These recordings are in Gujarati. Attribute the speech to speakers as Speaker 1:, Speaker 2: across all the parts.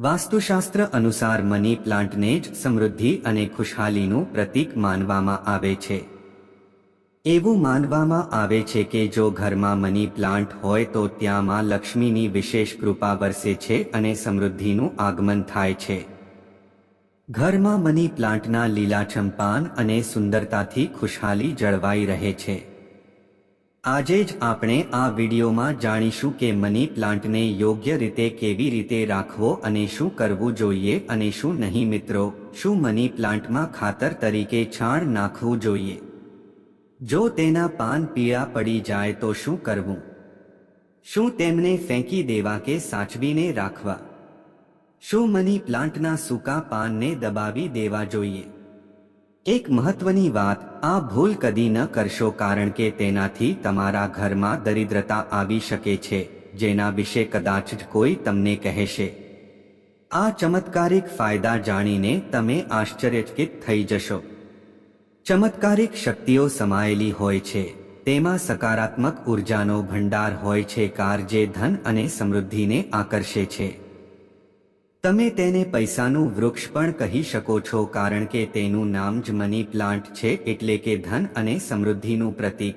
Speaker 1: વાસ્તુશાસ્ત્ર અનુસાર મની પ્લાન્ટને જ સમૃદ્ધિ અને ખુશહાલીનું પ્રતીક માનવામાં આવે છે. એવું માનવામાં આવે છે કે જો ઘરમાં મની પ્લાન્ટ હોય તો ત્યાં માં લક્ષ્મીની વિશેષ કૃપા વરસે છે અને સમૃદ્ધિનું આગમન થાય છે. ઘરમાં મની પ્લાન્ટના લીલાછમ પાન અને સુંદરતાથી ખુશહાલી જળવાઈ રહે છે. આજે જ આપણે આ વિડીયોમાં જાણીશું કે મની પ્લાન્ટને યોગ્ય રીતે કેવી રીતે રાખવો અને શું કરવું જોઈએ અને શું નહીં મિત્રો. શું મની પ્લાન્ટમાં ખાતર તરીકે છાણ નાખવું જોઈએ? જો તેના પાન પીળા પડી જાય તો શું કરવું? શું તેમને ફેંકી દેવા કે સાચવીને રાખવા? શું મની પ્લાન્ટના સૂકા પાનને દબાવી દેવા જોઈએ? એક મહત્વની વાત, આ ભૂલ કદી ન કરશો કારણ કે તેનાથી તમારા ઘરમાં દરિદ્રતા આવી શકે છે, જેના વિશે કદાચ જ કોઈ તમને કહેશે. આ ચમત્કારિક ફાયદા જાણીને તમે આશ્ચર્યચકિત થઈ જશો. ચમત્કારિક શક્તિઓ સમાયેલી હોય છે, તેમાં સકારાત્મક ઉર્જાનો ભંડાર હોય છે, કાર જે ધન અને સમૃદ્ધિને આકર્ષે છે. તમે તેને પૈસાનું વૃક્ષ પણ કહી શકો છો કારણ કે તેનું નામ જ મની પ્લાન્ટ છે એટલે કે ધન અને સમૃદ્ધિનું પ્રતીક.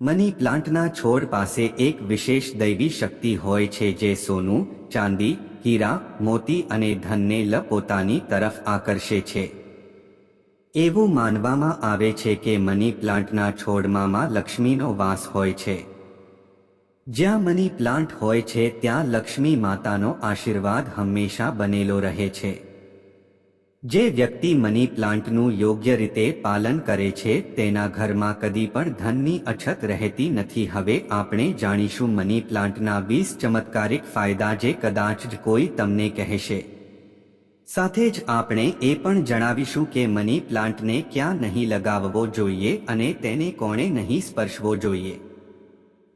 Speaker 1: મની પ્લાન્ટના છોડ પાસે એક વિશેષ દૈવી શક્તિ હોય છે જે સોનું, ચાંદી હીરા મોતી અને ધનને લ પોતાની તરફ આકર્ષે છે. એવું માનવામાં આવે છે કે મની પ્લાન્ટના છોડમાં લક્ષ્મીનો વાસ હોય છે. જ્યાં મની પ્લાન્ટ હોય છે, ત્યાં લક્ષ્મી માતાનો આશીર્વાદ હંમેશા બનેલો રહે છે. જે વ્યક્તિ મની પ્લાન્ટનું યોગ્ય રીતે પાલન કરે છે, તેના ઘરમાં કદી પણ ધનની અછત રહેતી નથી. હવે આપણે જાણીશું મની પ્લાન્ટના વીસ ચમત્કારિક ફાયદા જે કદાચ જ કોઈ તમને કહેશે. સાથે જ આપણે એ પણ જણાવીશું કે મની પ્લાન્ટને ક્યાં નહીં લગાવવો જોઈએ અને તેને કોણે નહીં સ્પર્શવો જોઈએ.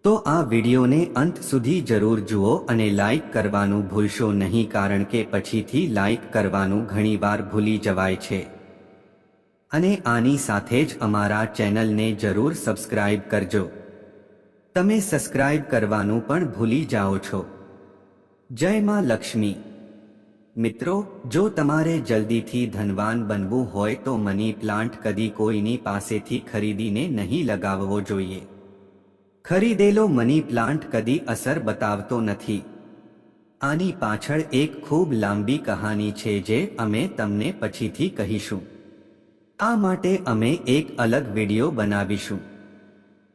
Speaker 1: તો આ વિડીયોને અંત સુધી જરૂર જુઓ અને લાઈક કરવાનું ભૂલશો નહીં કારણ કે પછીથી લાઈક કરવાનું ઘણીવાર ભૂલી જવાય છે. અને આની સાથે જ અમારા ચેનલને જરૂર સબસ્ક્રાઇબ કરજો. તમે સબસ્ક્રાઇબ કરવાનું પણ ભૂલી જાઓ છો. જય માં લક્ષ્મી. મિત્રો, જો તમારે જલ્દીથી ધનવાન બનવું હોય તો મની પ્લાન્ટ કદી કોઈની પાસેથી ખરીદીને નહીં લગાવવો જોઈએ. ખરીદેલો મની પ્લાન્ટ કદી અસર બતાવતો નથી. આની પાછળ એક ખૂબ લાંબી કહાની છે જે અમે તમને પછીથી કહીશું. આ માટે અમે એક અલગ વિડિયો બનાવીશું.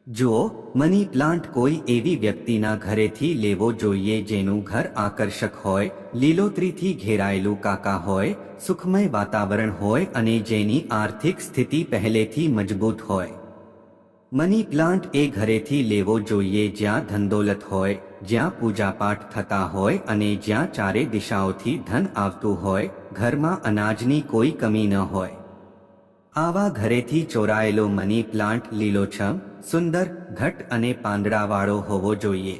Speaker 1: જુઓ મની પ્લાન્ટ કોઈ એવી વ્યક્તિના ઘરેથી લેવો જોઈએ જેનું ઘર આકર્ષક હોય, લીલોતરીથી ઘેરાયેલું કાકા હોય, સુખમય વાતાવરણ હોય અને જેની આર્થિક સ્થિતિ પહેલેથી મજબૂત હોય. મની પ્લાન્ટ એ ઘરેથી લેવો જોઈએ જ્યાં ધનદોલત હોય, જ્યાં પૂજાપાઠ થતા હોય અને જ્યાં ચારે દિશાઓથી ધન આવતું હોય, ઘરમાં અનાજની કોઈ કમી ન હોય. આવા ઘરેથી ચોરાયેલો મની પ્લાન્ટ લીલોછમ, સુંદર, ઘટ અને પાંદડાવાળો હોવો જોઈએ.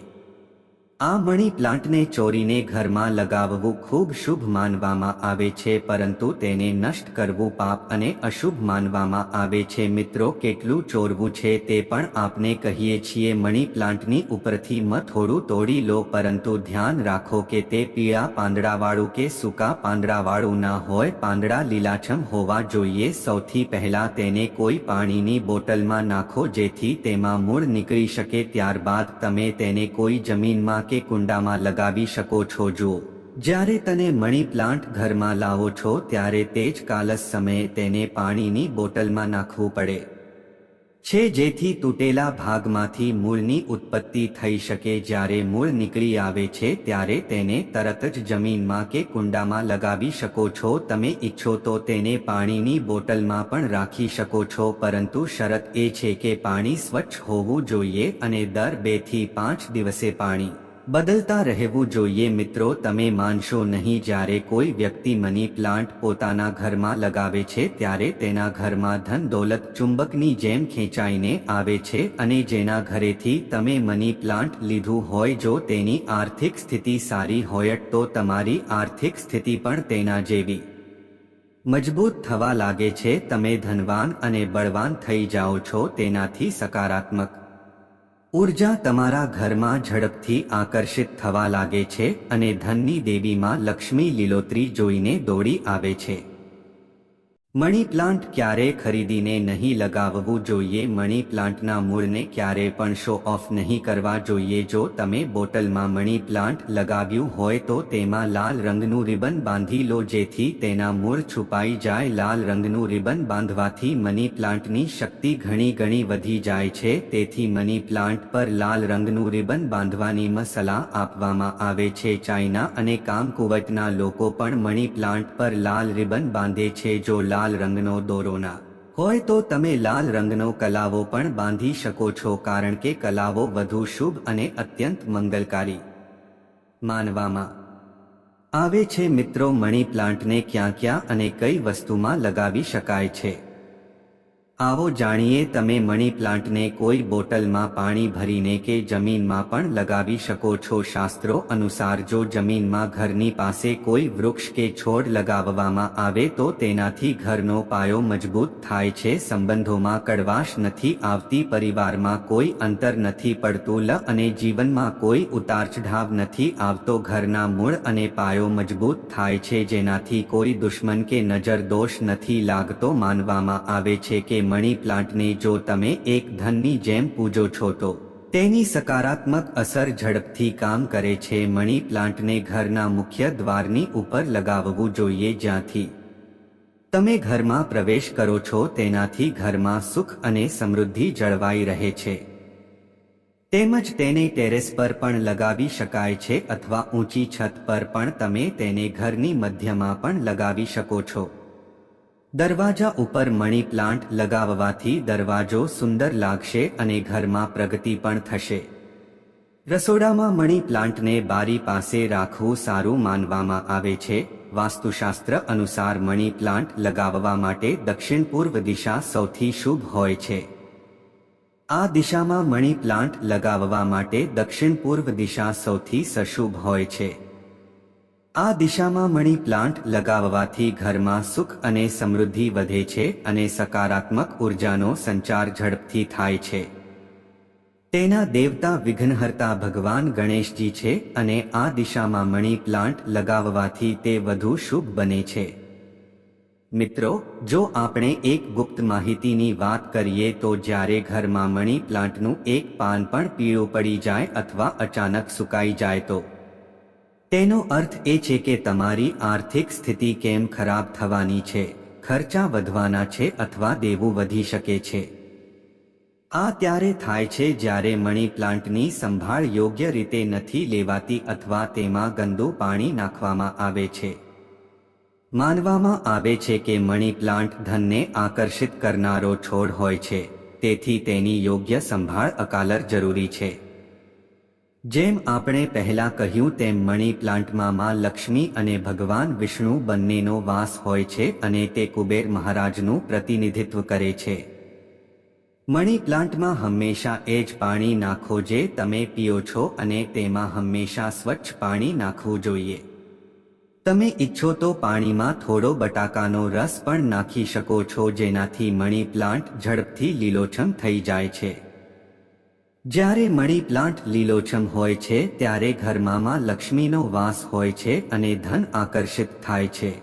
Speaker 1: આ મણી પ્લાન્ટને ચોરીને ઘરમાં લગાવવું ખૂબ શુભ માનવામાં આવે છે, પરંતુ તેને નષ્ટ કરવું પાપ અને અશુભ માનવામાં આવે છે. મિત્રો, કેટલું ચોરવું છે તે પણ આપને કહીએ છીએ, મણી પ્લાન્ટની ઉપરથી મ થોડું તોડી લો, પરંતુ ધ્યાન રાખો કે તે પીળા પાંદડાવાળું કે સૂકા પાંદડાવાળું ના હોય. પાંદડા લીલાછમ હોવા જોઈએ. સૌથી પહેલા તેને કોઈ પાણીની બોટલમાં નાખો, જેથી તેમાં મૂળ નીકળી શકે. ત્યારબાદ તમે તેને કોઈ જમીનમાં કે કુંડામાં લગાવી શકો છો જુઓ જ્યારે તને મણી પ્લાન્ટ ઘરમાં લાવો છો ત્યારે તે જ કાલસ સમયે તેને પાણીની બોટલમાં નાખવું પડે. છે જેથી તૂટેલા ભાગમાંથી મૂળની ઉત્પત્તિ થઈ શકે. જ્યારે મૂળ નીકળી આવે છે ત્યારે તેને તરત જ જમીનમાં કે કુંડામાં લગાવી શકો છો. તમે ઈચ્છો તો તેને પાણીની બોટલમાં પણ રાખી શકો છો. પરંતુ શરત એ છે કે પાણી સ્વચ્છ હોવું જોઈએ અને દર બેથી પાંચ દિવસે પાણી બદલતા રહેવું જોઈએ મિત્રો, તમે માનશો નહીં, જ્યારે કોઈ વ્યક્તિ મની પ્લાન્ટ પોતાના ઘરમાં લગાવે છે, ત્યારે તેના ઘરમાં ધન દોલત ચુંબકની જેમ ખેંચાઈને આવે છે અને જેના ઘરેથી તમે મની પ્લાન્ટ લીધું હોય, જો તેની આર્થિક સ્થિતિ સારી હોય, તો તમારી આર્થિક સ્થિતિ પણ તેના જેવી મજબૂત થવા લાગે છે. તમે ધનવાન અને બળવાન થઈ જાઓ છો, તેનાથી સકારાત્મક ઊર્જા તમારા ઘરમાં ઝડપથી આકર્ષિત થવા લાગે છે અને ધનની દેવીમાં લક્ષ્મી લીલોતરી જોઈને દોડી આવે છે. મની પ્લાન્ટ ક્યારે ખરીદીને નહીં લગાવવું જોઈએ? મની પ્લાન્ટના મૂળને ક્યારે પણ શો ઓફ નહીં કરવા જોઈએ? જો તમે બોટલમાં મની પ્લાન્ટ લગાવ્યું હોય તો તેમાં લાલ રંગનું રિબન બાંધી લો, જેથી તેના મૂળ છુપાઈ જાય. લાલ રંગનું રિબન બાંધવાથી મની પ્લાન્ટની શક્તિ ઘણી ઘણી વધી જાય છે. તેથી મની પ્લાન્ટ પર લાલ રંગનું રિબન બાંધવાની મસલા આપવામાં આવે છે. ચાઇના અને કામકુવટના લોકો પણ મણી પ્લાન્ટ પર લાલ રિબન બાંધે છે. જો લાલ રંગનો દોરોના. હોય તો તમે લાલ રંગનો કલાવો પણ બાંધી શકો છો કારણ કે કલાવો વધુ શુભ અને અત્યંત મંગલકારી. માનવામાં આવે છે મિત્રો મણી પ્લાન્ટને ક્યાં ક્યાં અને કઈ વસ્તુમાં લગાવી શકાય છે? આવો જાણીએ તમે મની પ્લાન્ટને કોઈ બોટલમાં પાણી ભરીને કે જમીનમાં પણ લગાવી શકો છો. શાસ્ત્રો અનુસાર જો જમીનમાં ઘરની પાસે કોઈ વૃક્ષ કે છોડ લગાવવામાં આવે તો તેનાથી ઘરનો પાયો મજબૂત થાય છે. સંબંધોમાં કડવાશ નથી આવતી, પરિવારમાં કોઈ અંતર નથી પડતું, લ અને જીવનમાં કોઈ ઉતારચઢાવ નથી આવતો. ઘરના મૂળ અને પાયો મજબૂત થાય છે, જેનાથી કોઈ દુશ્મન કે નજર દોષ નથી લાગતો. માનવામાં આવે છે કે મની પ્લાન્ટને જો તમે એક ધનની જેમ પૂજો છો તો તેની સકારાત્મક અસર ઝડપથી કામ કરે છે. મણી પ્લાન્ટને ઘરના મુખ્ય દ્વારની ઉપર લગાવવું જોઈએ જ્યાંથી તમે ઘરમાં પ્રવેશ કરો છો. તેનાથી ઘરમાં સુખ અને સમૃદ્ધિ જળવાઈ રહે છે. તેમજ તેને ટેરેસ પર પણ લગાવી શકાય છે અથવા ઊંચી છત પર પણ તમે તેને ઘરની મધ્યમાં પણ લગાવી શકો છો. દરવાજા ઉપર મણી પ્લાન્ટ લગાવવાથી દરવાજો સુંદર લાગશે અને ઘરમાં પ્રગતિ પણ થશે. રસોડામાં મણી પ્લાન્ટને બારી પાસે રાખવું સારું માનવામાં આવે છે. વાસ્તુશાસ્ત્ર અનુસાર મણી પ્લાન્ટ લગાવવા માટે દક્ષિણ પૂર્વ દિશા સૌથી શુભ હોય છે. આ દિશામાં મણી પ્લાન્ટ લગાવવા માટે દક્ષિણ પૂર્વ દિશા સૌથી સશુભ હોય છે. આ દિશામાં મણી પ્લાન્ટ લગાવવાથી ઘરમાં સુખ અને સમૃદ્ધિ વધે છે અને સકારાત્મક ઉર્જાનો સંચાર ઝડપથી થાય છે. તેના દેવતા વિઘ્નહર્તા ભગવાન ગણેશજી છે અને આ દિશામાં મણી પ્લાન્ટ લગાવવાથી તે વધુ શુભ બને છે. મિત્રો, જો આપણે એક ગુપ્ત માહિતીની વાત કરીએ તો જ્યારે ઘરમાં મણી પ્લાન્ટનું એક પાન પણ પીળું પડી જાય અથવા અચાનક સુકાઈ જાય તો તેનો અર્થ એ છે કે તમારી આર્થિક સ્થિતિ કેમ ખરાબ થવાની છે? ખર્ચા વધવાના છે અથવા દેવું વધી શકે છે? આ ત્યારે થાય છે જ્યારે મણી પ્લાન્ટની સંભાળ યોગ્ય રીતે નથી લેવાતી અથવા તેમાં ગંદુ પાણી નાખવામાં આવે છે. માનવામાં આવે છે કે મણી પ્લાન્ટ ધનને આકર્ષિત કરનારો છોડ હોય છે, તેથી તેની યોગ્ય સંભાળ અકાલર જરૂરી છે. જેમ આપણે પહેલા કહ્યું તેમ મણી પ્લાન્ટમાં માં લક્ષ્મી અને ભગવાન વિષ્ણુ બંનેનો વાસ હોય છે અને તે કુબેર મહારાજનું પ્રતિનિધિત્વ કરે છે. મણી પ્લાન્ટમાં હંમેશા એ જ પાણી નાખો જે તમે પીઓ છો અને તેમાં હંમેશા સ્વચ્છ પાણી નાખવું જોઈએ. તમે ઈચ્છો તો પાણીમાં થોડો બટાકાનો રસ પણ નાખી શકો છો જેનાથી મણી પ્લાન્ટ ઝડપથી લીલોછમ થઈ જાય છે. જ્યારે મણી પ્લાન્ટ લીલોછમ હોય છે, ત્યારે ઘરમાં લક્ષ્મીનો વાસ હોય છે અને ધન આકર્ષિત થાય છે.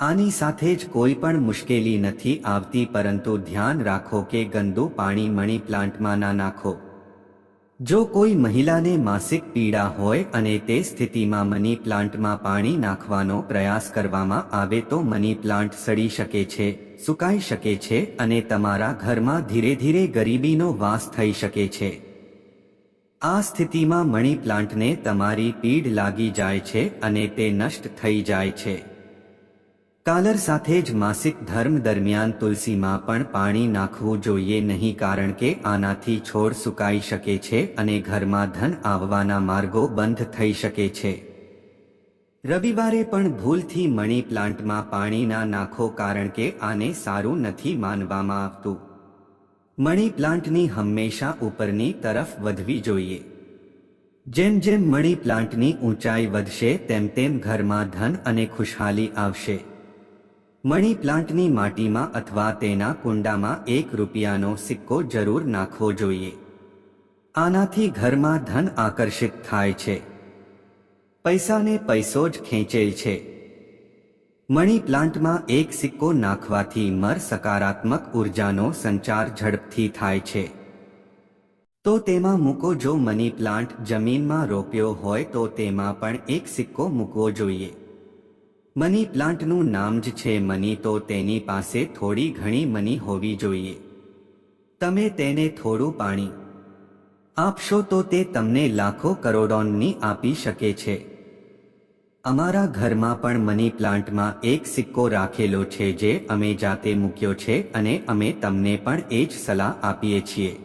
Speaker 1: આની સાથે જ કોઈ પણ મુશ્કેલી નથી આવતી, પરંતુ ધ્યાન રાખો કે ગંદુ પાણી મણી પ્લાન્ટમાં ના નાખો. જો કોઈ મહિલાને માસિક પીડા હોય અને તે સ્થિતિમાં મની પ્લાન્ટમાં પાણી નાખવાનો પ્રયાસ કરવામાં આવે તો મની પ્લાન્ટ સડી શકે છે. સુકાઈ શકે છે અને તમારા ઘરમાં ધીરે ધીરે ગરીબીનો વાસ થઈ શકે છે. આ સ્થિતિમાં મણી પ્લાન્ટને તમારી પીડ લાગી જાય છે અને તે નષ્ટ થઈ જાય છે. કાલર સાથે જ માસિક ધર્મ દરમિયાન તુલસીમાં પણ પાણી નાખવું જોઈએ નહીં કારણ કે આનાથી છોડ સુકાઈ શકે છે અને ઘરમાં ધન આવવાના માર્ગો બંધ થઈ શકે છે. રવિવારે પણ ભૂલથી મણી પ્લાન્ટમાં પાણી નાખો કારણ કે આને સારું નથી માનવામાં આવતું. મણી પ્લાન્ટની હંમેશા ઉપરની તરફ વધવી જોઈએ. જેમ જેમ મણી પ્લાન્ટની ઊંચાઈ વધશે, તેમ તેમ ઘરમાં ધન અને ખુશહાલી આવશે. મણી પ્લાન્ટની માટીમાં અથવા તેના કુંડામાં એક રૂપિયાનો સિક્કો જરૂર નાખવો જોઈએ. આનાથી ઘરમાં ધન આકર્ષિત થાય છે. પૈસાને પૈસો જ ખેંચે છે. મની પ્લાન્ટમાં એક સિક્કો નાખવાથી મર સકારાત્મક ઉર્જાનો સંચાર ઝડપથી થાય છે. તો તેમાં મૂકો જો મની પ્લાન્ટ જમીનમાં રોપ્યો હોય તો તેમાં પણ એક સિક્કો મૂકવો જોઈએ. મની પ્લાન્ટનું નામ જ છે મની તો તેની પાસે થોડી ઘણી મની હોવી જોઈએ. તમે તેને થોડું પાણી આપશો તો તે તમને લાખો કરોડોની આપી શકે છે. અમારા ઘરમાં પણ મની પ્લાન્ટમાં એક સિક્કો રાખેલો છે જે અમે જાતે મૂક્યો છે અને અમે તમને પણ એ જ સલાહ આપીએ છીએ.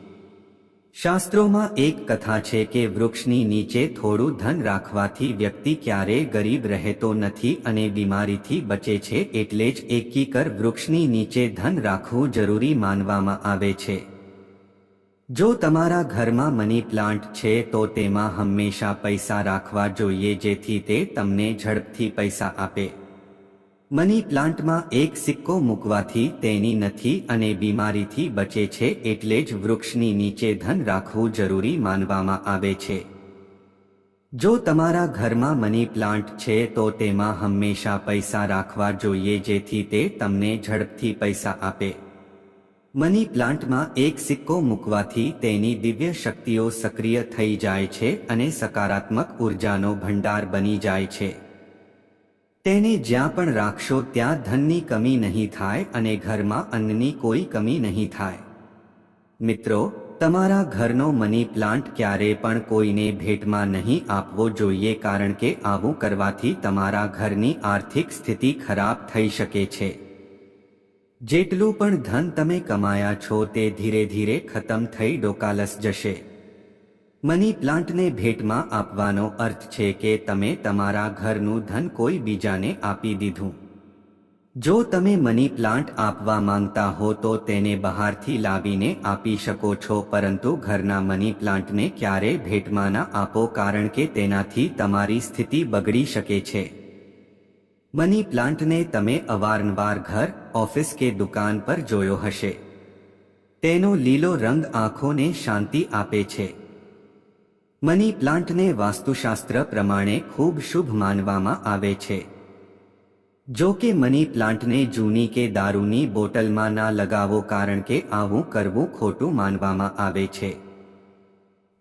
Speaker 1: શાસ્ત્રોમાં એક કથા છે કે વૃક્ષની નીચે થોડું ધન રાખવાથી વ્યક્તિ ક્યારેય ગરીબ રહેતો નથી અને બીમારીથી બચે છે એટલે જ એકીકર વૃક્ષની નીચે ધન રાખવું જરૂરી માનવામાં આવે છે. જો તમારા ઘરમાં મની પ્લાન્ટ છે તો તેમાં હંમેશા પૈસા રાખવા જોઈએ જેથી તે તમને ઝડપથી પૈસા આપે. મની પ્લાન્ટમાં એક સિક્કો મૂકવાથી તેની નથી અને બીમારીથી બચે છે એટલે જ વૃક્ષની નીચે ધન રાખવું જરૂરી માનવામાં આવે છે. જો તમારા ઘરમાં મની પ્લાન્ટ છે તો તેમાં હંમેશા પૈસા રાખવા જોઈએ જેથી તે તમને ઝડપથી પૈસા આપે. મની પ્લાન્ટમાં એક સિક્કો મૂકવાથી તેની દિવ્ય શક્તિઓ સક્રિય થઈ જાય છે અને સકારાત્મક ઉર્જાનો ભંડાર બની જાય છે. તેને જ્યાં પણ રાખશો ત્યાં ધનની કમી નહીં થાય અને ઘરમાં અન્નની કોઈ કમી નહીં થાય. મિત્રો, તમારા ઘરનો મની પ્લાન્ટ ક્યારે પણ કોઈને ભેટમાં નહીં આપવો જોઈએ કારણ કે આવું કરવાથી તમારા ઘરની આર્થિક સ્થિતિ ખરાબ થઈ શકે છે. જેટલું પણ ધન તમે કમાયા છો તે ધીરે ધીરે ખતમ થઈ ડોકાલસ જશે. મની પ્લાન્ટને ભેટમાં આપવાનો અર્થ છે કે તમે તમારા ઘરનું ધન કોઈ બીજાને આપી દીધું. જો તમે મની પ્લાન્ટ આપવા માંગતા હો તો તેને બહારથી લાવીને આપી શકો છો, પરંતુ ઘરના મની પ્લાન્ટને ક્યારે ભેટમાં ના આપો કારણ કે તેનાથી તમારી સ્થિતિ બગડી શકે છે. મની પ્લાન્ટને તમે અવારનવાર ઘર, ઓફિસ કે દુકાન પર જોયો હશે. તેનો લીલો રંગ આંખોને શાંતિ આપે છે. મની પ્લાન્ટને વાસ્તુશાસ્ત્ર પ્રમાણે ખૂબ શુભ માનવામાં આવે છે. જો કે મની પ્લાન્ટને જૂની કે દારૂની બોટલમાં ના લગાવો કારણ કે આવું કરવું ખોટું માનવામાં આવે છે.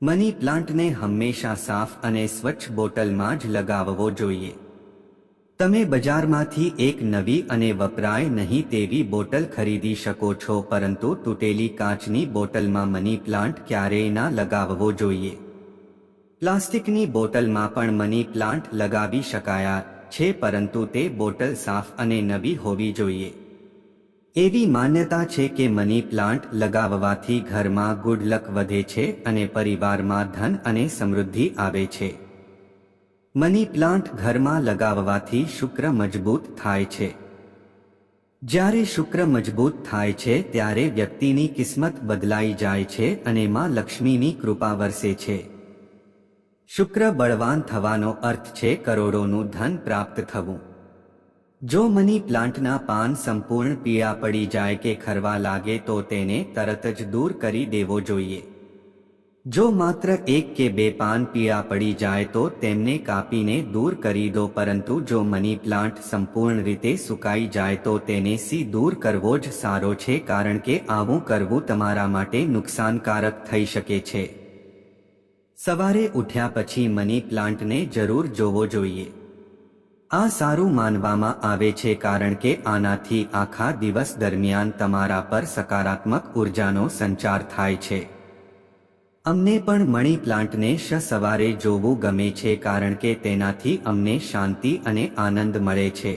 Speaker 1: મની પ્લાન્ટને હંમેશા સાફ અને સ્વચ્છ બોટલમાં જ લગાવવો જોઈએ. તમે બજારમાંથી એક નવી અને વપરાય નહીં તેવી બોટલ ખરીદી શકો છો, પરંતુ તૂટેલી કાચની બોટલમાં મની પ્લાન્ટ ક્યારેય ના લગાવવો જોઈએ. પ્લાસ્ટિકની બોટલમાં પણ મની પ્લાન્ટ લગાવી શકાયા છે, પરંતુ તે બોટલ સાફ અને નવી હોવી જોઈએ. એવી માન્યતા છે કે મની પ્લાન્ટ લગાવવાથી ઘરમાં ગુડલક વધે છે અને પરિવારમાં ધન અને સમૃદ્ધિ આવે છે. મની પ્લાન્ટ ઘરમાં લગાવવાથી શુક્ર મજબૂત થાય છે. જ્યારે શુક્ર મજબૂત થાય છે, ત્યારે વ્યક્તિની કિસ્મત બદલાઈ જાય છે અને માં લક્ષ્મીની કૃપા વરસે છે. શુક્ર બળવાન થવાનો અર્થ છે કરોડોનું ધન પ્રાપ્ત થવું. જો મની પ્લાન્ટના પાન સંપૂર્ણ પીળા પડી જાય કે ખરવા લાગે તો તેને તરત જ દૂર કરી દેવો જોઈએ. જો માત્ર એક કે બે પાન પીળા પડી જાય તો તેમને કાપીને દૂર કરી દો, પરંતુ જો મની પ્લાન્ટ સંપૂર્ણ રીતે સુકાઈ જાય તો તેને સી દૂર કરવો જ સારો છે, કારણ કે આવું કરવું તમારા માટે નુકસાનકારક થઈ શકે છે. સવારે ઉઠ્યા પછી મની પ્લાન્ટને જરૂર જોવો જોઈએ. આ સારું માનવામાં આવે છે, કારણ કે આનાથી આખા દિવસ દરમિયાન તમારા પર સકારાત્મક ઉર્જાનો સંચાર થાય છે. અમને પણ મણી પ્લાન્ટને શ સવારે જોવું ગમે છે કારણ કે તેનાથી અમને શાંતિ અને આનંદ મળે છે.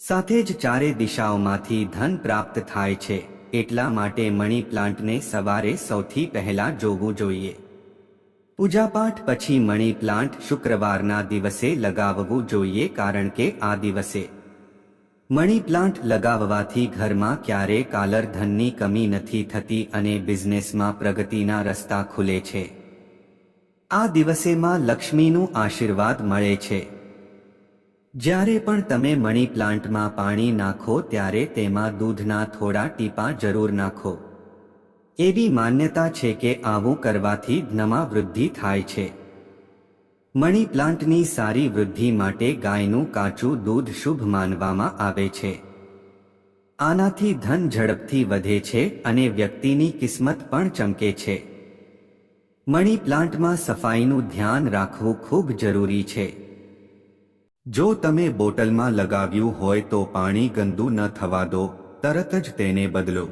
Speaker 1: સાથે જ ચારે દિશાઓમાંથી ધન પ્રાપ્ત થાય છે, એટલા માટે મણી પ્લાન્ટને સવારે સૌથી પહેલા જોવું જોઈએ. પૂજાપાઠ પછી મણી પ્લાન્ટ શુક્રવારના દિવસે લગાવવું જોઈએ કારણ કે આ દિવસે મની પ્લાન્ટ લગાવવાથી ઘરમાં ક્યારે કાલર ધનની કમી નથી થતી અને બિઝનેસમાં પ્રગતિના રસ્તા ખુલે છે. આ દિવસેમાં લક્ષ્મીનું આશીર્વાદ મળે છે. જ્યારે પણ તમે મણી પ્લાન્ટમાં પાણી નાખો ત્યારે તેમાં દૂધના થોડા ટીપા જરૂર નાખો. એવી માન્યતા છે કે આવું કરવાથી ધનમાં વૃદ્ધિ થાય છે. મની પ્લાન્ટની સારી વૃદ્ધિ માટે ગાયનું કાચું દૂધ શુભ માનવામાં આવે છે. આનાથી ધન ઝડપથી વધે છે અને વ્યક્તિની કિસ્મત પણ ચમકે છે. મણી પ્લાન્ટમાં સફાઈનું ધ્યાન રાખવું ખૂબ જરૂરી છે. જો તમે બોટલમાં લગાવ્યું હોય તો પાણી ગંદુ ન થવા દો, તરત જ તેને બદલો.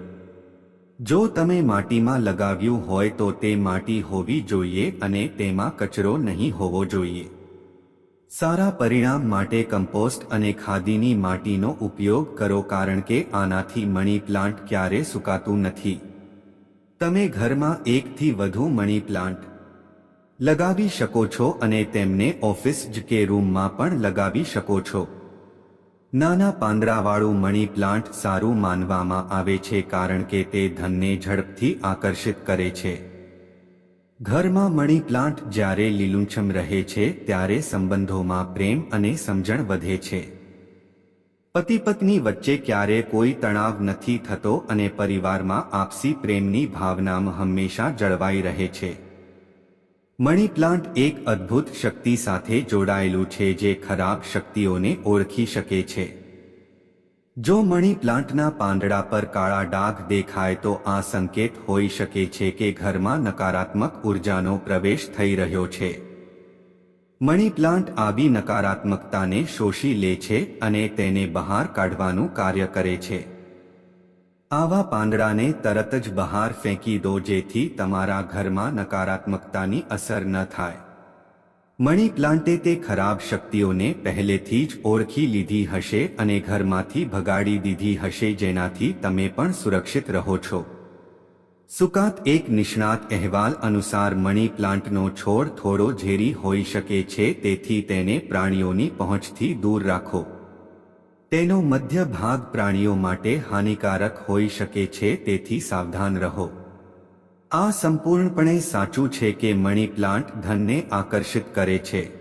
Speaker 1: જો તમે માટીમાં લગાવ્યું હોય તો તે માટી હોવી જોઈએ અને તેમાં કચરો નહીં હોવો જોઈએ. સારા પરિણામ માટે કમ્પોસ્ટ અને ખાદીની માટીનો ઉપયોગ કરો કારણ કે આનાથી મણી પ્લાન્ટ ક્યારે સુકાતું નથી. તમે ઘરમાં એકથી વધુ મણી પ્લાન્ટ લગાવી શકો છો અને તેમને ઓફિસ જ કે રૂમમાં પણ લગાવી શકો છો. નાના પાંદરાવાળું મણી પ્લાન્ટ સારું માનવામાં આવે છે કારણ કે તે ધનને ઝડપથી આકર્ષિત કરે છે. ઘરમાં મણી પ્લાન્ટ જ્યારે લીલુંછમ રહે છે ત્યારે સંબંધોમાં પ્રેમ અને સમજણ વધે છે. પતિ પત્ની વચ્ચે ક્યારે કોઈ તણાવ નથી થતો અને પરિવારમાં આપસી પ્રેમની ભાવનામાં હંમેશા જળવાઈ રહે છે. મની પ્લાન્ટ એક અદ્ભુત શક્તિ સાથે જોડાયેલું છે જે ખરાબ શક્તિઓને ઓળખી શકે છે. જો મણી પ્લાન્ટના પાંદડા પર કાળા ડાઘ દેખાય તો આ સંકેત હોઈ શકે છે કે ઘરમાં નકારાત્મક ઉર્જાનો પ્રવેશ થઈ રહ્યો છે. મણી પ્લાન્ટ આવી નકારાત્મકતાને શોષી લે છે અને તેને બહાર કાઢવાનું કાર્ય કરે છે. આવા પાંદડાને તરત જ બહાર ફેંકી દો જેથી તમારા ઘરમાં નકારાત્મકતાની અસર ન થાય. મણી પ્લાન્ટે તે ખરાબ શક્તિઓને પહેલેથી જ ઓળખી લીધી હશે અને ઘરમાંથી ભગાડી દીધી હશે જેનાથી તમે પણ સુરક્ષિત રહો છો. સુકાત એક નિષ્ણાત અહેવાલ અનુસાર મણી પ્લાન્ટનો છોડ થોડો ઝેરી હોઈ શકે છે તેથી તેને પ્રાણીઓની પહોંચથી દૂર રાખો. તેનો મધ્ય ભાગ પ્રાણીઓ માટે હાનિકારક હોઈ શકે છે, તેથી સાવધાન રહો. આ સંપૂર્ણપણે સાચું છે કે મણી પ્લાન્ટ ધનને આકર્ષિત કરે છે.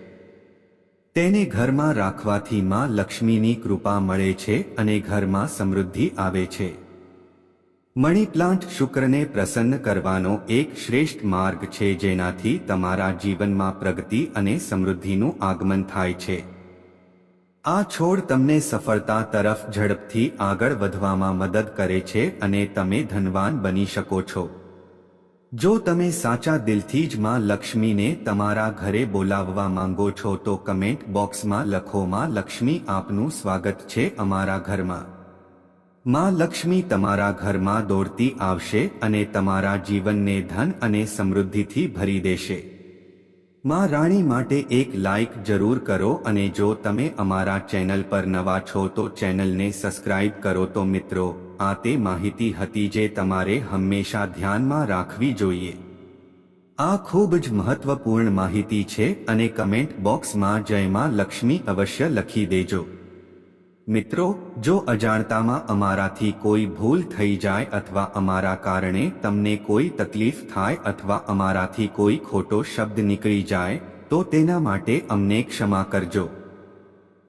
Speaker 1: તેને ઘરમાં રાખવાથી માં લક્ષ્મીની કૃપા મળે છે અને ઘરમાં સમૃદ્ધિ આવે છે. મણી પ્લાન્ટ શુક્રને પ્રસન્ન કરવાનો એક શ્રેષ્ઠ માર્ગ છે જેનાથી તમારા જીવનમાં પ્રગતિ અને સમૃદ્ધિનું આગમન થાય છે. આ છોડ તમને સફળતા તરફ ઝડપથી આગળ વધવામાં મદદ કરે છે અને તમે ધનવાન બની શકો છો. જો તમે સાચા દિલથી જ માં લક્ષ્મીને તમારા ઘરે બોલાવવા માંગો છો તો કમેન્ટ બોક્સમાં લખો, માં લક્ષ્મી, આપનું સ્વાગત છે અમારા ઘરમાં. માં લક્ષ્મી તમારા ઘરમાં દોડતી આવશે અને તમારા જીવનને ધન અને સમૃદ્ધિથી ભરી દેશે. માં રાણી માટે એક લાઇક જરૂર કરો અને જો તમે અમારા ચેનલ પર નવા છો તો ચેનલને સબસ્ક્રાઇબ કરો તો મિત્રો, આ તે માહિતી હતી જે તમારે હંમેશા ધ્યાનમાં રાખવી જોઈએ. આ ખૂબ જ મહત્વપૂર્ણ માહિતી છે અને કમેન્ટ બોક્સમાં જયમાં લક્ષ્મી અવશ્ય લખી દેજો. મિત્રો, જો અજાણતામાં અમારાથી કોઈ ભૂલ થઈ જાય અથવા અમારા કારણે તમને કોઈ તકલીફ થાય અથવા અમારાથી કોઈ ખોટો શબ્દ નીકળી જાય, તો તેના માટે અમને ક્ષમા કરજો.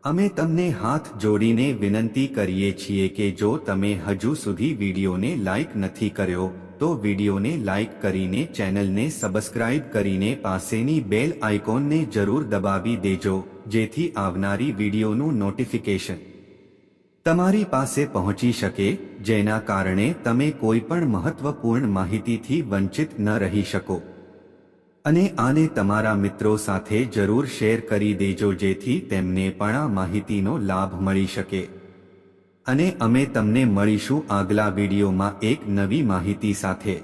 Speaker 1: અમે તમને હાથ જોડીને વિનંતી કરીએ છીએ કે જો તમે હજુ સુધી વિડીયોને લાઇક નથી કર્યો, તો વિડીયોને લાઇક કરીને ચેનલને સબસ્ક્રાઇબ કરીને પાસેની બેલ આઇકોનને જરૂર દબાવી દેજો, જેથી આવનારી વિડીયોનું નોટિફિકેશન તમારી પાસે પહોંચી શકે, જેના કારણે તમે કોઈ પણ મહત્વપૂર્ણ માહિતીથી વંચિત ન રહી શકો. અને આને તમારા મિત્રો સાથે જરૂર શેર કરી દેજો જેથી તેમને પણ આ માહિતીનો લાભ મળી શકે. અને અમે તમને મળીશું આગલા વિડીયોમાં એક નવી માહિતી સાથે.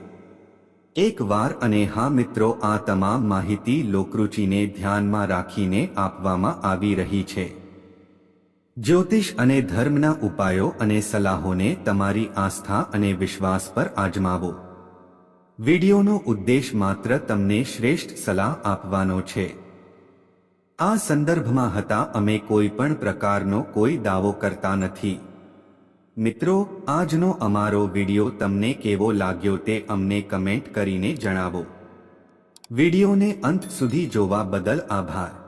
Speaker 1: એક વાર અને હા મિત્રો, આ તમામ માહિતી લોકરુચિને ધ્યાનમાં રાખીને આપવામાં આવી રહી છે. જ્યોતિષ અને ધર્મના ઉપાયો અને સલાહોને તમારી આસ્થા અને વિશ્વાસ પર આજમાવો. વિડિયોનો ઉદ્દેશ માત્ર તમને શ્રેષ્ઠ સલાહ આપવાનો છે. આ સંદર્ભમાં હતા, અમે કોઈ પણ પ્રકારનો કોઈ દાવો કરતા નથી. મિત્રો, આજનો અમારો વિડિયો તમને કેવો લાગ્યો તે અમને કમેન્ટ કરીને જણાવો. વિડિયોને અંત સુધી જોવા બદલ આભાર.